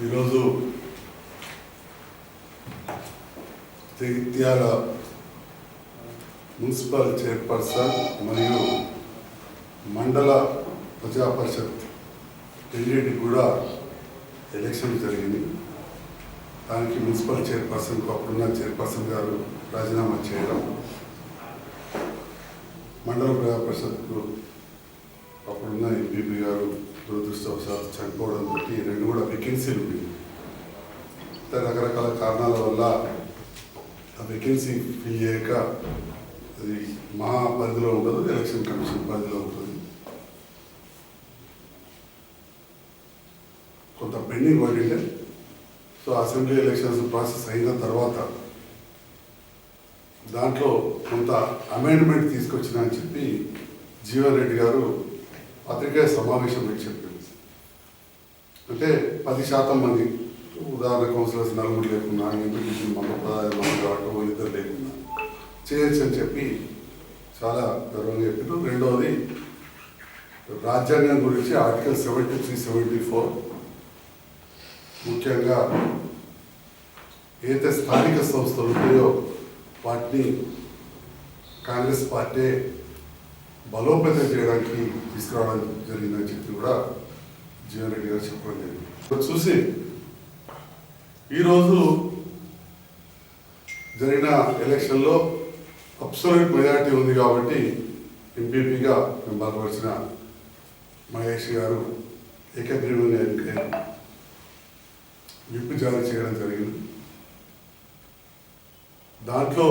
ఈరోజు Jagtial municipal chairperson మరియు మండల ప్రజా పరిషత్ రెండింటికి కూడా ఎలక్షన్ జరిగింది దానికి మున్సిపల్ చైర్పర్సన్కు అప్పుడున్న చైర్పర్సన్ గారు రాజీనామా చేయడం మండల ప్రజా పరిషత్కు అప్పుడున్న ఎంపీపీ గారు దురదృష్టవశాత్తు చనిపోవడం బట్టి రెండు కూడా వేకెన్సీలు ఉన్నాయి. రకరకాల కారణాల వల్ల ఆ వేకెన్సీ ఫిల్ చేయక అది మా పరిధిలో ఉండదు ఎలక్షన్ కమిషన్ పరిధిలో ఉంటుంది కొంత పెండింగ్ పడింటే సో అసెంబ్లీ ఎలక్షన్స్ ప్రాసెస్ అయిన తర్వాత దాంట్లో కొంత అమెండ్మెంట్ తీసుకొచ్చిన అని చెప్పి జీవన్ రెడ్డి గారు పత్రికా సమావేశం పెట్టి చెప్పింది అంటే పది శాతం మంది ఉదాహరణ కౌన్సిలర్స్ నలుగురు లేకున్నా ఎంపీటీసీ మన మంది ఇద్దరు లేకున్నా చేయొచ్చు అని చెప్పి చాలా గర్వంగా చెప్పారు. రెండవది రాజ్యాంగం గురించి article seventy three seventy four ముఖ్యంగా ఏదైతే స్థానిక సంస్థలు ఉంటాయో వాటిని కాంగ్రెస్ పార్టీ బలోపేతం చేయడానికి తీసుకురావడం జరిగిందని చెప్పి కూడా జీవన్ రెడ్డి గారు చెప్పడం జరిగింది. ఇప్పుడు చూసి ఈరోజు జరిగిన ఎలక్షన్లో అబ్సల్యూట్ మెజారిటీ ఉంది కాబట్టి ఎంపీపీగా మేము బలపరిచిన మహేష్ గారు ఏకగ్రీవంగా ఎన్నికైన విప్పు జారీ చేయడం జరిగింది. దాంట్లో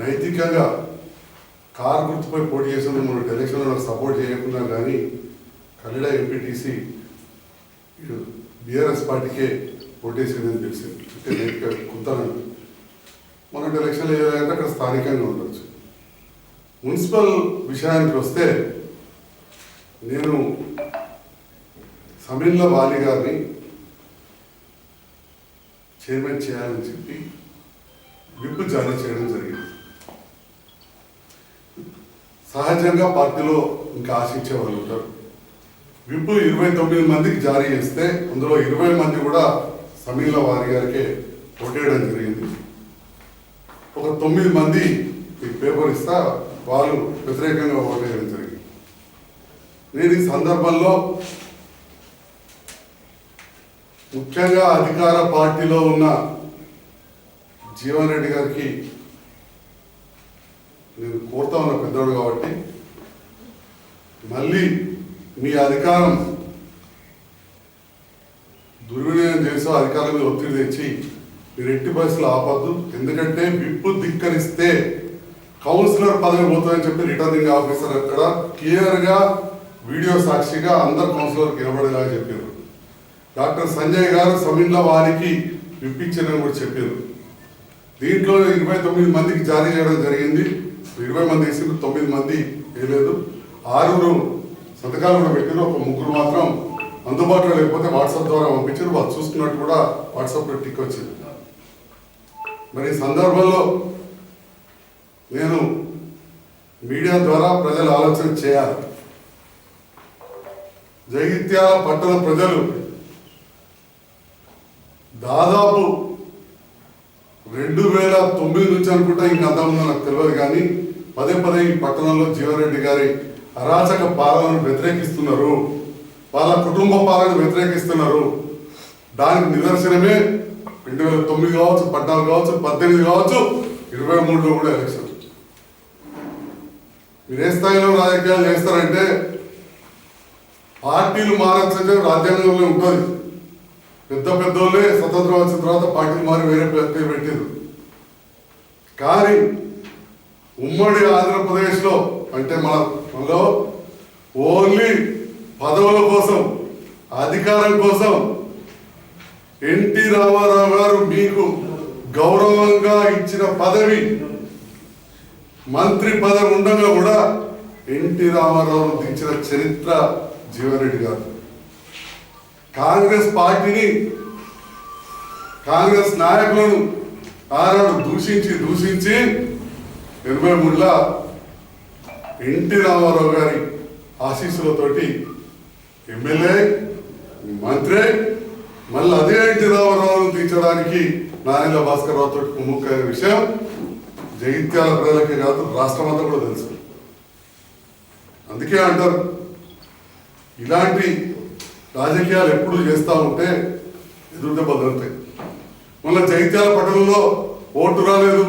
నైతికంగా కార్ గుర్తుపై పోటీ చేసిన మన ఎలక్షన్లో నాకు సపోర్ట్ చేయకుండా కానీ కన్నడ ఎంపీటీసీ ఇటు బీఆర్ఎస్ పార్టీకే పోటీ తెలిసింది. అంటే నైతిక కుంతానండి మన ఎలక్షన్లు ఏదంటే అక్కడ స్థానికంగా ఉండొచ్చు. మున్సిపల్ విషయానికి వస్తే నేను సమీన్ల వాలి గారిని చైర్మన్ చేయాలని చెప్పి విప్ జారీ చేయడం జరిగింది. సహజంగా పార్టీలో ఇంకా ఆశించే వాళ్ళు ఉంటారు. విప్ ఇరవై తొమ్మిది మందికి జారీ చేస్తే అందులో ఇరవై మంది కూడా సమీల వారి గారికే కొట్టేయడం జరిగింది. ఒక తొమ్మిది మంది పేపర్ ఇస్తా వాళ్ళు వ్యతిరేకంగా ఓటేయడం జరిగింది. నేను ఈ సందర్భంలో ముఖ్యంగా అధికార పార్టీలో ఉన్న జీవన్ రెడ్డి గారికి నేను కోరుతా ఉన్న పెద్దోడు కాబట్టి మళ్ళీ మీ అధికారం దుర్వినియోగం చేసి అధికారం మీద ఒత్తిడి తెచ్చి మీరు ఎట్టి బస్సులు ఆపద్దు. ఎందుకంటే విప్పు ధిక్కరిస్తే కౌన్సిలర్ పదవి పోతుందని చెప్పి రిటర్నింగ్ ఆఫీసర్ అక్కడ క్లియర్గా వీడియో సాక్షిగా అందరు కౌన్సిలర్కి నిలబడేలాగా చెప్పారు. డాక్టర్ సంజయ్ గారు సమీన్ల వారికి విప్పించారని కూడా చెప్పారు. దీంట్లో ఇరవై తొమ్మిది మందికి జారీ చేయడం జరిగింది. ఇరవై మంది ఇసుకు తొమ్మిది మంది వేయలేదు. ఆరుగురు సంతకాలు కూడా పెట్టారు. ఒక ముగ్గురు మాత్రం అందుబాటులో లేకపోతే వాట్సాప్ ద్వారా పంపించారు. వాళ్ళు చూసుకున్నట్టు కూడా వాట్సాప్లో టిక్ వచ్చింది. మరి ఈ సందర్భంలో నేను మీడియా ద్వారా ప్రజలు ఆలోచన చేయాలి. జగిత్యాల పట్టణ ప్రజలు దాదాపు రెండు వేల తొమ్మిది నుంచి అనుకుంటా ఇంకా అంతకుముందు నాకు తెలియదు కానీ పదే పదే ఈ పట్టణంలో జీవారెడ్డి గారి అరాచక పాలనను వ్యతిరేకిస్తున్నారు. వాళ్ళ కుటుంబ పాలన వ్యతిరేకిస్తున్నారు. దానికి నిదర్శనమే రెండు వేల తొమ్మిది కావచ్చు పద్నాలుగు కావచ్చు పద్దెనిమిది కావచ్చు ఇరవై మూడులో కూడా ఎలక్షన్. మీరు ఏ స్థాయిలో రాజకీయాలు చేస్తారంటే పార్టీలు మారచ్చు రాజ్యాంగంలో ఉంటుంది. పెద్ద పెద్దోళ్ళే స్వతంత్రం వచ్చిన తర్వాత పార్టీలు మారి వేరే పేరు పెట్టారు కానీ ఉమ్మడి ఆంధ్రప్రదేశ్లో అంటే మన మనలో ఓన్లీ పదవుల కోసం అధికారం కోసం ఎన్టీ రామారావు గారు మీకు గౌరవంగా ఇచ్చిన పదవి మంత్రి పదవి ఉండగా కూడా ఎన్టీ రామారావు దించిన చరిత్ర జీవన్రెడ్డి గారు కాంగ్రెస్ పార్టీని కాంగ్రెస్ నాయకులను ఆనాడు దూషించి దూషించి ఎనభై మూడులో ఎన్టీ రామారావు గారి ఆశీస్సులతోటి ఎమ్మెల్యే మంత్రి మళ్ళీ అదే ఎన్టీ రామారావును తీర్చడానికి నారాయణ భాస్కర్ రావు తోటి కుమ్ముక్కైన విషయం జగిత్యాల ప్రజలకే కాదు రాష్ట్రం అంతా కూడా తెలుసు. అందుకే అంటారు ఇలాంటి రాజకీయాలు ఎప్పుడు చేస్తూ ఉంటే ఎదురు దెబ్బలు దొరుకుతాయి మళ్ళీ జైత్యాల పట్టణంలో ఓటు రాలేదు.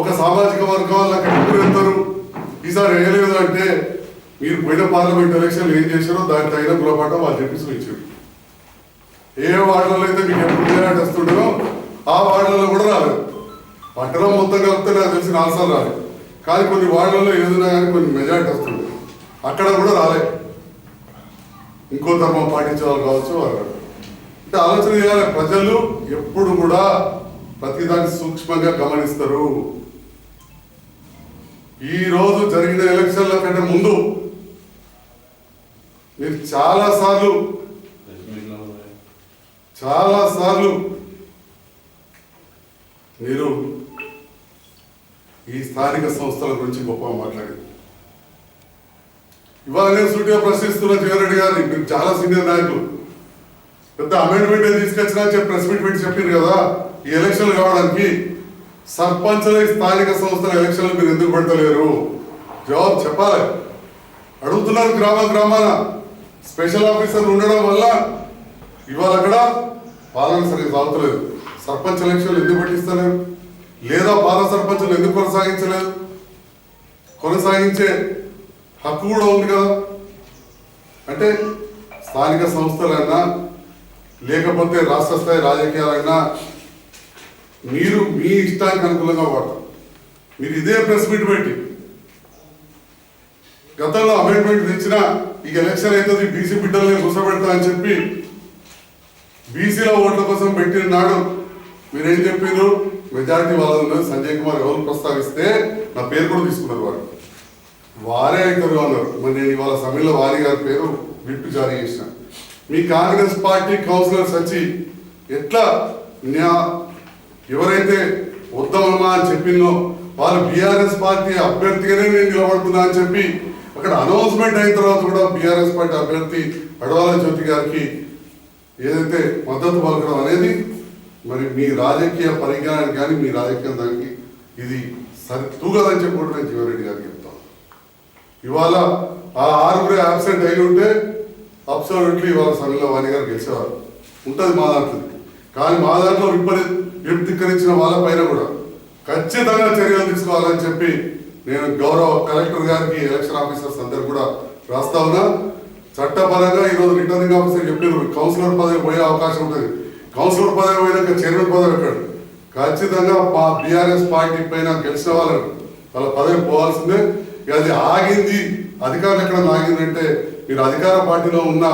ఒక సామాజిక వర్గం వల్ల అక్కడ ఎప్పుడు వెళ్తారు? ఈసారి వేయలేదు అంటే మీరు పోయిన పార్లమెంట్ ఎలక్షన్లు ఏం చేశారో దానికి తగిన గుణపాఠం వాళ్ళు చెప్పి చూపించారు. ఏ వార్డులలో అయితే మీకు ఎప్పుడు మెజార్టీ వస్తుండో ఆ వార్డులలో కూడా రాలేదు. పట్టణం మొత్తం కలిపితే నాకు తెలిసి నాలుగు సార్లు రాలేదు. కానీ కొన్ని వార్డులలో ఏదైనా కానీ కొన్ని మెజార్టీ వస్తుంది. అక్కడ కూడా రాలేదు ఇంకో ధర్మం పాటించే వాళ్ళు కావచ్చు వాళ్ళు అంటే ఆలోచన చేయాలి ప్రజలు ఎప్పుడు కూడా ప్రతిదాన్ని సూక్ష్మంగా గమనిస్తారు. ఈ రోజు జరిగిన ఎలక్షన్ల కంటే ముందు మీరు చాలా సార్లు చాలా సార్లు మీరు ఈ స్థానిక సంస్థల గురించి గొప్పగా మాట్లాడింది ఇవాళ నేను సూటిగా ప్రశ్నిస్తున్న జగన్రెడ్డి గారిని మీరు చాలా సీనియర్ నాయకులు. పెద్ద అమెండ్మెంట్ తీసుకొచ్చినా చెప్పి ప్రెస్ మీట్ పెట్టి చెప్పారు కదా ఈ ఎలక్షన్లు కావడానికి సర్పంచ్ల ఈ స్థానిక సంస్థల ఎలక్షన్లు మీరు ఎందుకు పెడతలేరు? జవాబు చెప్పాలి. అడుగుతున్నారు గ్రామ గ్రామాన. స్పెషల్ ఆఫీసర్ ఉండడం వల్ల ఇవాళ అక్కడ పాలన సరిగ్గా సాగుతలేదు. సర్పంచ్ ఎలక్షన్లు ఎందుకు పెట్టిస్తలేరు? లేదా పాల సర్పంచులు ఎందుకు కొనసాగించలేదు? కొనసాగించే హక్కు కూడా ఉంది కదా. అంటే స్థానిక సంస్థలన్నా లేకపోతే రాష్ట్ర స్థాయి రాజకీయాలన్నా మీరు మీ ఇష్టానికి అనుకూలంగా వాడతారు. మీరు ఇదే ప్రెస్ మీట్ పెట్టి గతంలో అమెండ్మెంట్ తెచ్చిన ఇక ఎలక్షన్ అవుతుంది బీసీ బిడ్డల్ని కూర్చోబెడతా అని చెప్పి బీసీల ఓట్ల కోసం పెట్టిన నాడు మీరేం చెప్పారు మెజారిటీ వాళ్ళు సంజయ్ కుమార్ ఎవరు ప్రస్తావిస్తే నా పేరు కూడా తీసుకున్నారు వారు వారే అవుతారు అన్నారు. మరి నేను ఇవాళ సమయంలో వారి గారి పేరు విప్ జారీ చేసిన. మీ కాంగ్రెస్ పార్టీ కౌన్సిలర్స్ వచ్చి ఎట్లా ఎవరైతే వద్దామమ్మా అని చెప్పిందో వాళ్ళు బీఆర్ఎస్ పార్టీ అభ్యర్థిగానే నేను నిలబడుతున్నా అని చెప్పి అక్కడ అనౌన్స్మెంట్ అయిన తర్వాత కూడా బీఆర్ఎస్ పార్టీ అభ్యర్థి అడవాల జ్యోతి గారికి ఏదైతే మద్దతు పలకడం అనేది మరి మీ రాజకీయ పరిజ్ఞానానికి కానీ మీ రాజకీయ దానికి ఇది సరి తూగదని చెప్పుకుంటున్నాను కూడా నేను జీవరెడ్డి గారికి ఇవాళ ఆ ఆరుగురే యాబ్సెంట్ అయి ఉంటే అబ్సల్యూట్లీ ఇవాళ సమయంలో వాణి గారు గెలిచేవారు. ఉంటుంది మా దాంట్లో. కానీ మా దాంట్లో విపరీ విప్తికరించిన వాళ్ళ పైన కూడా ఖచ్చితంగా చర్యలు తీసుకోవాలని చెప్పి నేను గౌరవ కలెక్టర్ గారికి ఎలక్షన్ ఆఫీసర్స్ అందరు కూడా రాస్తా ఉన్నా. చట్టపరంగా ఈరోజు రిటర్నింగ్ ఆఫీసర్ చెప్పారు కౌన్సిలర్ పదవి పోయే అవకాశం ఉంటుంది. కౌన్సిలర్ పదవి పోయినాక చైర్మన్ పదవి ఎక్కడ? ఖచ్చితంగా మా బీఆర్ఎస్ పార్టీ పైన గెలిచిన వాళ్ళని వాళ్ళ పదవి పోవాల్సిందే. అది ఆగింది. అధికారులు ఎక్కడ ఆగిందంటే మీరు అధికార పార్టీలో ఉన్న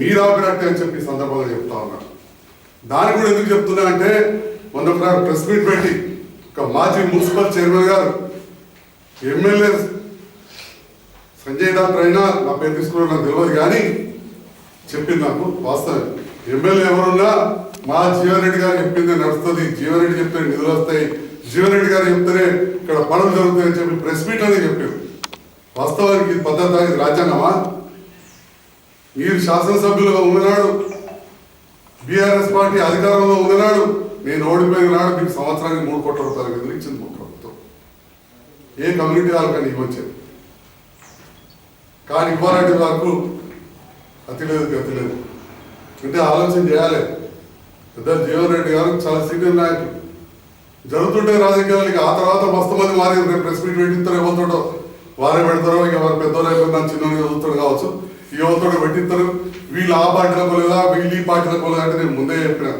మీరు ఆపినట్టే అని చెప్పి సందర్భంగా చెప్తా ఉన్నా. దాన్ని కూడా ఎందుకు చెప్తున్నా అంటే మొన్న ప్రెస్ మీట్ పెట్టి ఒక మాజీ మున్సిపల్ చైర్మన్ గారు ఎమ్మెల్యే సంజయ్ డాక్టర్ అయినా నా పేరు తీసుకున్నా నాకు తెలియదు కానీ చెప్పింది నాకు వాస్తవం. ఎమ్మెల్యే ఎవరున్నా మా జీవన్ రెడ్డి గారు చెప్పింది నడుస్తుంది. జీవన్ రెడ్డి చెప్తే నిధులు వస్తాయి. జీవన్ రెడ్డి గారు చెప్తేనే ఇక్కడ పనులు జరుగుతాయని చెప్పి ప్రెస్ మీట్ అనేది చెప్పారు. వాస్తవానికి ఇది పద్ధతి ఇది రాజ్యాంగమా మీరు శాసనసభ్యులుగా ఉన్ననాడు బీఆర్ఎస్ పార్టీ అధికారంలో ఉన్ననాడు నేను ఓడిపోయిన నాడు మీకు సంవత్సరానికి మూడు కోట్ల రూపాయలు నిధులు ఇచ్చింది మా ప్రభుత్వం. ఏ కమ్యూనిటీ వాళ్ళకని ఇవ్వచ్చేది కానీ ఇవ్వాలంటే వరకు అతి లేదు గతి లేదు. అంటే ఆలోచన చేయాలి. పెద్ద జీవన్ రెడ్డి గారు చాలా సీనియర్ నాయకులు. జరుగుతుంటే రాజకీయాలకి ఆ తర్వాత మస్తు మంది మారి రేపు ప్రెస్ మీట్ పెట్టిస్తారు ఎవరితోటో వారే పెడతారు ఇక వారు పెద్దోళ్ళు అయిపోయిన చిన్న చదువుతాడు కావచ్చు. యువతుడు పెట్టిస్తారు వీళ్ళు ఆ పార్టీలకు పోలేదా వీళ్ళు ఈ పార్టీలకు పోలేదా అంటే నేను ముందే చెప్పిన.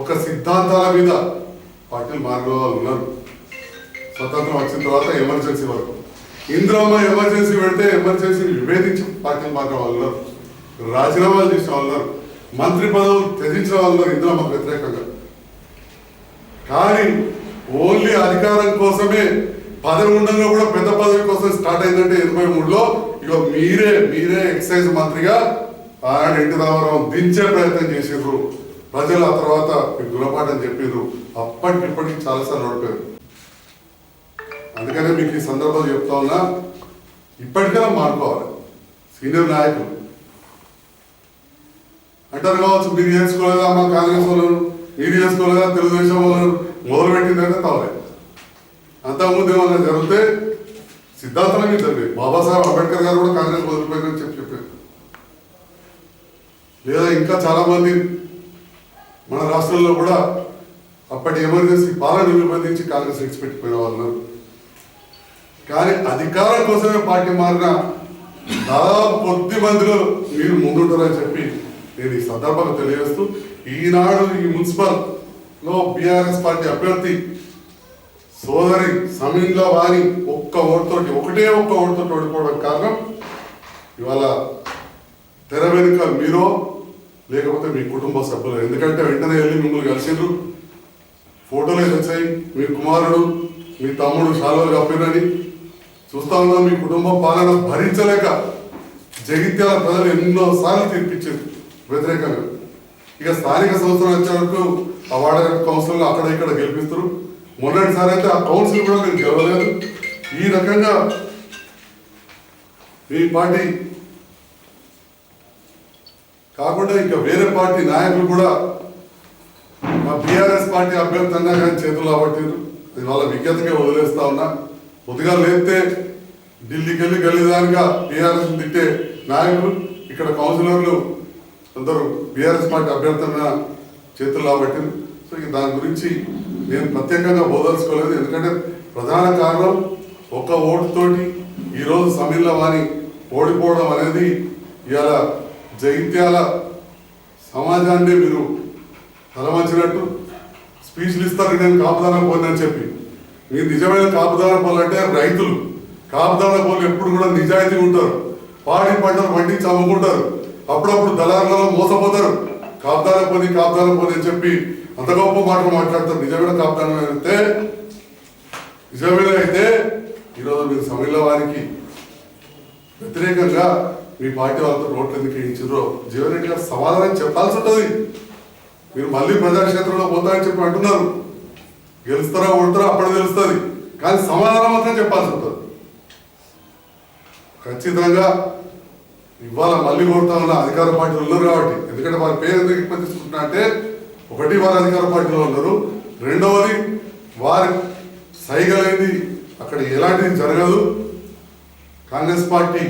ఒక సిద్ధాంతాల మీద పార్టీలు మారిన వాళ్ళు ఉన్నారు. స్వతంత్రం వచ్చిన తర్వాత ఎమర్జెన్సీ వరకు. ఇందిరమ్మ ఎమర్జెన్సీ పెడితే ఎమర్జెన్సీ విభేదించి పార్టీలు మాత్రం వాళ్ళు ఉన్నారు. రాజీనామాలు చేసిన వాళ్ళు ఉన్నారు. మంత్రి పదవులు త్యజించిన వాళ్ళు ఉన్నారు ఇందిరమ్మకు వ్యతిరేకంగా. కానీ ఓన్లీ అధికారం కోసమే పదవి ఉండగా కూడా పెద్ద పదవి కోసం స్టార్ట్ అయిందంటే ఇరవై మూడులో ఇక మీరే మీరే ఎక్సైజ్ మంత్రిగా ఆనాడు ఎన్టీ రామారావు దించే ప్రయత్నం చేసిండ్రు. ప్రజలు ఆ తర్వాత మీకు గుణపాఠం చెప్పిర్రు. అప్పటికి ఇప్పటికి చాలాసార్లు ఓడిపోయారు అందుకనే మీకు ఈ సందర్భంలో చెప్తా ఉన్నా ఇప్పటికైనా మారుకోవాలి సీనియర్ నాయకులు. అంటారు కావచ్చు మీరు చేసుకోలేదా మా కాంగ్రెస్ వాళ్ళు మీరు చేసుకోలేదా తెలుగుదేశం వాళ్ళు మొదలు పెట్టిందంటే అంతకుముందు ఏమన్నా జరిగితే సిద్ధాంతం మీద బాబాసాహెబ్ అంబేద్కర్ గారు కూడా కాంగ్రెస్ మొదలుపోయిందని చెప్పి చెప్పారు. లేదా ఇంకా చాలామంది మన రాష్ట్రంలో కూడా అప్పటి ఎమర్జెన్సీ పాలన నిబంధించి కాంగ్రెస్ విడిచిపెట్టిపోయిన వాళ్ళు కానీ అధికారం కోసమే పార్టీ మారిన దాదాపు కొద్ది మందిలో మీరు ముందుంటారని చెప్పి నేను ఈ సందర్భంగా తెలియజేస్తూ ఈనాడు ఈ మున్సిపల్లో బీఆర్ఎస్ పార్టీ అభ్యర్థి సోదరి సమయంలో వారి ఒక్క ఓటుతోటి ఒకటే ఒక్క ఓటుతో ఓడిపోవడం కారణం ఇవాళ తెర వెనుక మీరో లేకపోతే మీ కుటుంబ సభ్యులు. ఎందుకంటే వెంటనే వెళ్ళి మిమ్మల్ని కలిసిండ్రు ఫోటోలు అయితే వచ్చాయి మీ కుమారుడు మీ తమ్ముడు షాలో కప్పినని చూస్తా ఉన్నా. మీ కుటుంబ పాలన భరించలేక జగిత్యాల ప్రజలు ఎన్నో సార్లు వ్యతిరేకంగా. ఇక స్థానిక సంస్థలు వచ్చే వరకు ఆ వాడ కౌన్సిల్ అక్కడ ఇక్కడ గెలిపిస్తారు. మొన్నటిసారి అయితే ఆ కౌన్సిల్ కూడా మీరు గెలవలేదు ఈ రకంగా మీ పార్టీ కాకుండా ఇంకా వేరే పార్టీ నాయకులు కూడా మా బీఆర్ఎస్ పార్టీ అభ్యర్థంగా కానీ చేతులు రాబట్టారు అది వాళ్ళ విజ్ఞతగా వదిలేస్తా ఉన్నా. కొద్దిగా లేస్తే ఢిల్లీకి వెళ్ళి గల్లీదానిగా బీఆర్ఎస్ తిట్టే నాయకులు ఇక్కడ కౌన్సిలర్లు అందరూ బీఆర్ఎస్ పార్టీ అభ్యర్థన చేతులు రాబట్టారు సో దాని గురించి నేను ప్రత్యేకంగా బోదలుచుకోలేదు ఎందుకంటే ప్రధాన కారణం ఒక్క ఓటుతోటి ఈరోజు సమీర్ల వారి ఓడిపోవడం అనేది ఇవాళ జగిత్యాల సమాజాన్ని మీరు తలమంచినట్టు స్పీచ్లు ఇస్తారు నేను కాపుదాన పోని చెప్పి. మీరు నిజమైన కాపుదాన పోలంటే అంటే రైతులు. కాపుదాన పోలు ఎప్పుడు కూడా నిజాయితీ ఉంటారు. పాడి పంటలు పండించి అమ్ముకుంటారు. అప్పుడప్పుడు దళారులలో మోసపోతారు. కాపుదాన పోని కాపుదాన పోని అని చెప్పి అంత గొప్ప మాటలు మాట్లాడతారు. నిజమైన కాపుదానం అయితే నిజమైన అయితే ఈరోజు మీరు సమయంలో వారికి వ్యతిరేకంగా మీ పార్టీ వాళ్ళతో రోడ్లు ఎందుకు వేయించారో జీవన్ రెడ్డి గారు సమాధానం చెప్పాల్సి ఉంటుంది. మీరు మళ్ళీ ప్రజాక్షేత్రంలో పోతారని చెప్పి అంటున్నారు. గెలుస్తారా ఓడతారా అప్పుడు తెలుస్తుంది. కానీ సమాధానం మాత్రం చెప్పాల్సి ఉంటుంది. ఖచ్చితంగా ఇవాళ మళ్ళీ కోరుతా ఉన్న అధికార పార్టీలు ఉన్నారు కాబట్టి. ఎందుకంటే వారి పేరు ఎందుకు ఎక్కువ తీసుకుంటున్నా అంటే ఒకటి వారు అధికార పార్టీలో ఉన్నారు. రెండవది వారి సైగలైంది అక్కడ ఎలాంటిది జరగదు. కాంగ్రెస్ పార్టీ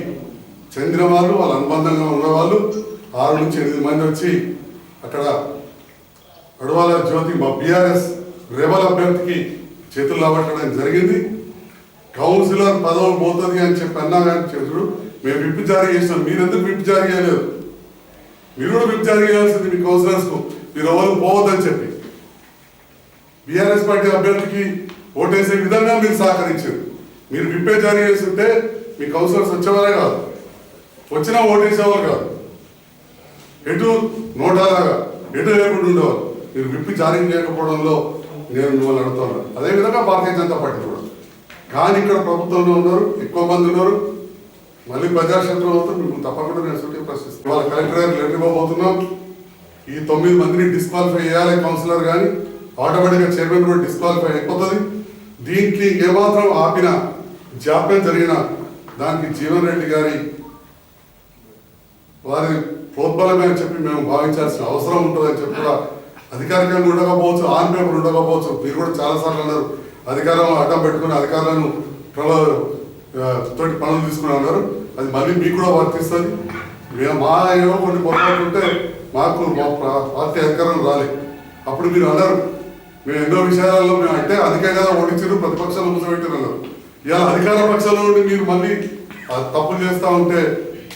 చెందిన వాళ్ళు వాళ్ళ అనుబంధంగా ఉన్నవాళ్ళు ఆరు నుంచి ఎనిమిది మంది వచ్చి అక్కడ అడవాల జ్యోతి మా బీఆర్ఎస్ రెబల్ అభ్యర్థికి చేతులు రాబట్టడం జరిగింది. కౌన్సిలర్ పదవి పోతుంది అని చెప్పి అన్నా కానీ మేము విప్ జారీ చేసినాం. మీరెందుకు విప్ జారీ చేయలేదు? మీరు కూడా విప్ జారీ చేయాల్సింది మీ కౌన్సిలర్స్కు. మీరు ఎవరు పోవద్దని చెప్పి. బీఆర్ఎస్ పార్టీ అభ్యర్థికి ఓటేసే విధంగా మీరు సహకరించారు. మీరు విప్పే జారీ చేస్తుంటే మీ కౌన్సిలర్స్ వచ్చేవారే కాదు. వచ్చినా ఓటేసేవారు కాదు. ఎటు నోటాలాగా ఎటు లేకుండా ఉండేవారు. మీరు విప్పి జారీ చేయకపోవడంలో నేను మిమ్మల్ని అడుగుతాను అదేవిధంగా భారతీయ జనతా పార్టీ కూడా. కానీ ఇక్కడ ప్రభుత్వంలో ఉన్నారు ఎక్కువ మంది ఉన్నారు. మళ్ళీ ప్రజాక్షేత్రం అవుతారు మిమ్మల్ని తప్పకుండా నేను సూటిగా ప్రశ్నిస్తాను. వాళ్ళ కలెక్టర్ గారు లెటర్ ఇవ్వబోతున్నాం. ఈ తొమ్మిది మందిని డిస్క్వాలిఫై చేయాలి కౌన్సిలర్ కానీ ఆటోమేటిక్గా చైర్మన్ కూడా డిస్క్వాలిఫై అయిపోతుంది. దీనికి ఏమాత్రం ఆపిన జాప్యం జరిగిన దానికి జీవన్ రెడ్డి గారి వారి ప్రోద్బలమే అని చెప్పి మేము భావించాల్సిన అవసరం ఉంటుందని చెప్పి కూడా అధికారికంగా ఉండకపోవచ్చు ఆన్ పేపర్ ఉండకపోవచ్చు. మీరు కూడా చాలాసార్లు అన్నారు అధికారం అడ్డం పెట్టుకుని అధికారులను ప్రలో తోటి పనులు తీసుకుని అన్నారు. అది మళ్ళీ మీకు కూడా వర్తిస్తుంది. మేము మా ఏమో కొన్ని పొరపాటు ఉంటే మార్కులు మా పార్టీ అధికారం రాలేదు అప్పుడు మీరు అన్నారు మేము ఎన్నో విషయాలలో మేము అంటే అధికంగా ఓడించారు ప్రతిపక్షాలు మూసపెట్టారు అన్నారు ఇలా అధికార పక్షాల నుండి మీరు మళ్ళీ తప్పులు చేస్తూ ఉంటే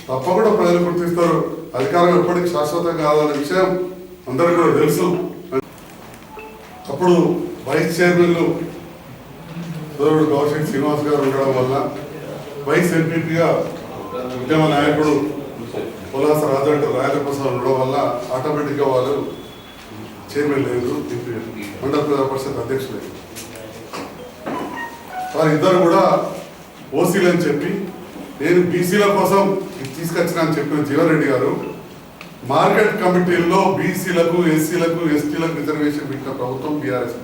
తప్ప కూడా ప్రజలు గుర్తిస్తారు. అధికారం ఎప్పటికీ శాశ్వతం కాదన్న విషయం అందరికీ కూడా తెలుసు. అప్పుడు వైస్ చైర్మన్లు సోదరుడు కౌశిక్ శ్రీనివాస్ గారు ఉండడం వల్ల వైస్ ఎంపీగా ఉద్యమ నాయకుడు పొలాస రాజంటే రాజేంద్ర ప్రసాద్ ఉండడం వల్ల ఆటోమేటిక్గా వాళ్ళు చైర్మన్ లేదు మండల పరిషత్ అధ్యక్షులు. లేదు. వారిద్దరు కూడా ఓసీలు అని చెప్పి నేను బీసీల కోసం తీసుకొచ్చిన అని చెప్పిన జీవారెడ్డి గారు మార్కెట్ కమిటీల్లో బీసీలకు ఎస్సీలకు ఎస్టీలకు రిజర్వేషన్ పెట్టిన ప్రభుత్వం బీఆర్ఎస్.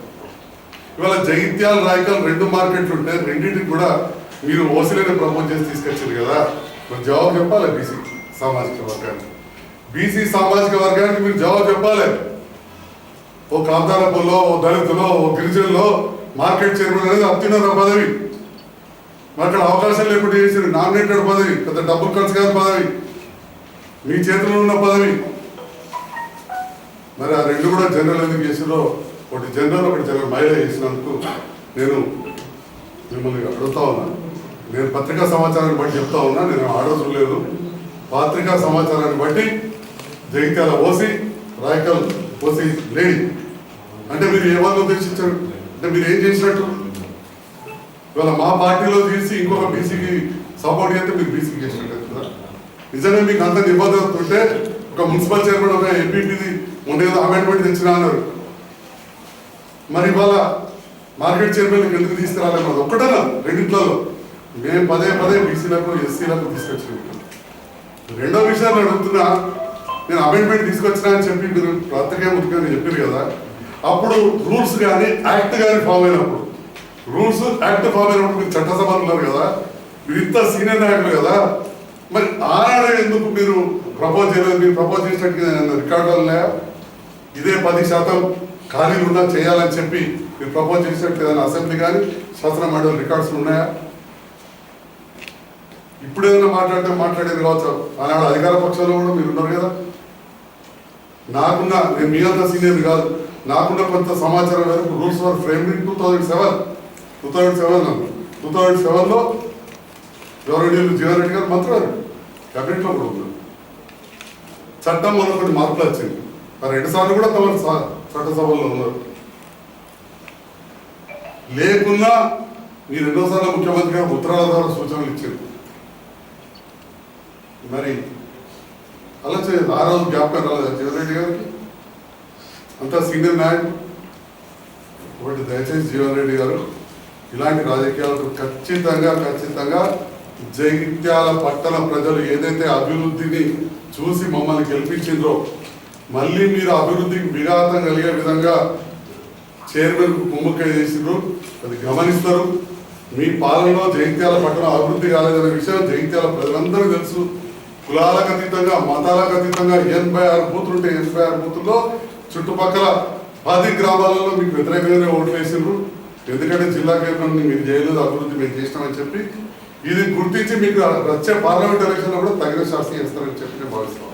ఇవాళ జగిత్యాల రాయకల్ రెండు మార్కెట్లు ఉంటాయి రెండింటికి కూడా మీరు ఓసీలని ప్రమోట్ చేసి తీసుకొచ్చారు కదా. మరి జవాబు చెప్పాలి బీసీ? సామాజిక వర్గానికి. బీసీ సామాజిక వర్గానికి మీరు జవాబు చెప్పాలి. ఓ కాంతారపుల్లో ఓ దళితులో ఓ గిరిజనులో మార్కెట్ చైర్మన్ అనేది అత్యున్నత పదవి. మరి అక్కడ అవకాశం లేకుండా చేసిన నామినేటెడ్ పదవి పెద్ద డబ్బులు ఖర్చు కాదు పదవి. మీ చేతిలో ఉన్న పదవి. మరి ఆ రెండు కూడా జనరల్ ఎందుకు చేసినో ఒకటి జనరల్ ఒకటి జనరల్ మహిళ చేసినందుకు నేను మిమ్మల్ని అడుగుతా ఉన్నాను నేను పత్రికా సమాచారాన్ని బట్టి చెప్తా ఉన్నా. నేను ఆడదు లేదు. పాత్రికా సమాచారాన్ని బట్టి Jagtial OC Raikal OC lady. అంటే మీరు ఏమన్నా ఉద్దేశించారు? అంటే మీరు ఏం చేసినట్టు? ఇవాళ మా పార్టీలో తీసి ఇంకొక బీసీకి సపోర్ట్ చేస్తే మీరు బీసీకి చేసినట్టు కదా? నిజంగా మీకు అంత నిబంధన ఉంటే ఒక మున్సిపల్ చైర్మన్ ఒక ఎంపీటీది ఉండేదో అమెండ్మెంట్ తెచ్చినా అన్నారు. మరి ఇవాళ మార్కెట్ చైర్మన్ ఎందుకు తీసుకురాలేదు? ఒకటేనా రెండింట్లలో? మేము పదే పదే బీసీలకు ఎస్సీలకు తీసుకొచ్చినాం. రెండో విషయాన్ని అడుగుతున్నా. నేను అమెండ్మెంట్ తీసుకొచ్చినా అని చెప్పి మీరు పత్రికా ముఖ్యంగా చెప్పారు కదా. అప్పుడు రూల్స్ కానీ యాక్ట్ కానీ ఫామ్ అయినప్పుడు రూల్స్ యాక్ట్ ఫామ్ అయినప్పుడు మీరు చట్టసభలు ఉన్నారు కదా. మీరు ఇంత సీనియర్ నాయకులు కదా. మరి ఆనాడే ఎందుకు మీరు ప్రపోజ్ చేయలేదు? మీరు ప్రపోజ్ చేసినట్టు రికార్డులు ఉన్నాయా? ఇదే పది శాతం ఖాళీలు ఉన్నా చేయాలని చెప్పి మీరు ప్రపోజ్ చేసినట్టు ఏదైనా అసెంబ్లీ కానీ శాసన మండలి రికార్డ్స్ ఉన్నాయా? ఇప్పుడు ఏదైనా మాట్లాడితే మాట్లాడేది కావచ్చు. ఆనాడు అధికార పక్షంలో కూడా మీరు ఉన్నారు కదా. నాకున్న నేను మీ అంత సీనియర్ కాదు. నాకున్న కొంత సమాచారం వరకు rules for frame two thousand seven two thousand seven two thousand సెవెన్లో గౌరవనీయులు జీవన్ రెడ్డి గారు మంత్రులు క్యాబినెట్లో కూడా ఉన్నారు. చట్టం వల్ల కొన్ని మార్పులు వచ్చింది. రెండు సార్లు కూడా తమ స- చట్టసభల్లో ఉన్నారు. లేకున్నా ఈ రెండోసార్లు ముఖ్యమంత్రిగా ఉత్తరాల ద్వారా సూచనలు ఇచ్చారు. మరి అలా చేయదు ఆ రోజు జ్ఞాపకం రాలేదు. జీవన్రెడ్డి గారికి? అంతా సీనియర్ నాయకుడు? ఒకటి దయచేసి జీవన్ రెడ్డి గారు ఇలాంటి రాజకీయాలకు ఖచ్చితంగా ఖచ్చితంగా జగిత్యాల పట్టణ ప్రజలు ఏదైతే అభివృద్ధిని చూసి మమ్మల్ని గెలిపించిండ్రో మళ్ళీ మీరు అభివృద్ధికి విఘాతం కలిగే విధంగా చైర్మన్ కుమ్మక్క చేసిండ్రు. అది గమనిస్తారు. మీ పాలనలో జగిత్యాల పట్టణం అభివృద్ధి కాలేదనే విషయం జగిత్యాల ప్రజలందరూ తెలుసు. కులాలకు అతీతంగా మతాలకు అతీతంగా ఎనభై ఆరు బూతులు ఉంటే ఎనభై ఆరు బూతుల్లో చుట్టుపక్కల పది గ్రామాలలో మీకు వ్యతిరేకంగానే ఓట్లు వేసిండ్రు. ఎందుకంటే జిల్లా కేంద్రం మీరు చేయలేదు అభివృద్ధి మేము చేసినామని చెప్పి. ఇది గుర్తించి మీకు వచ్చే పార్లమెంట్ ఎలక్షన్లో కూడా తగిన శాస్త్రం చేస్తారని చెప్పి నేను భావిస్తాను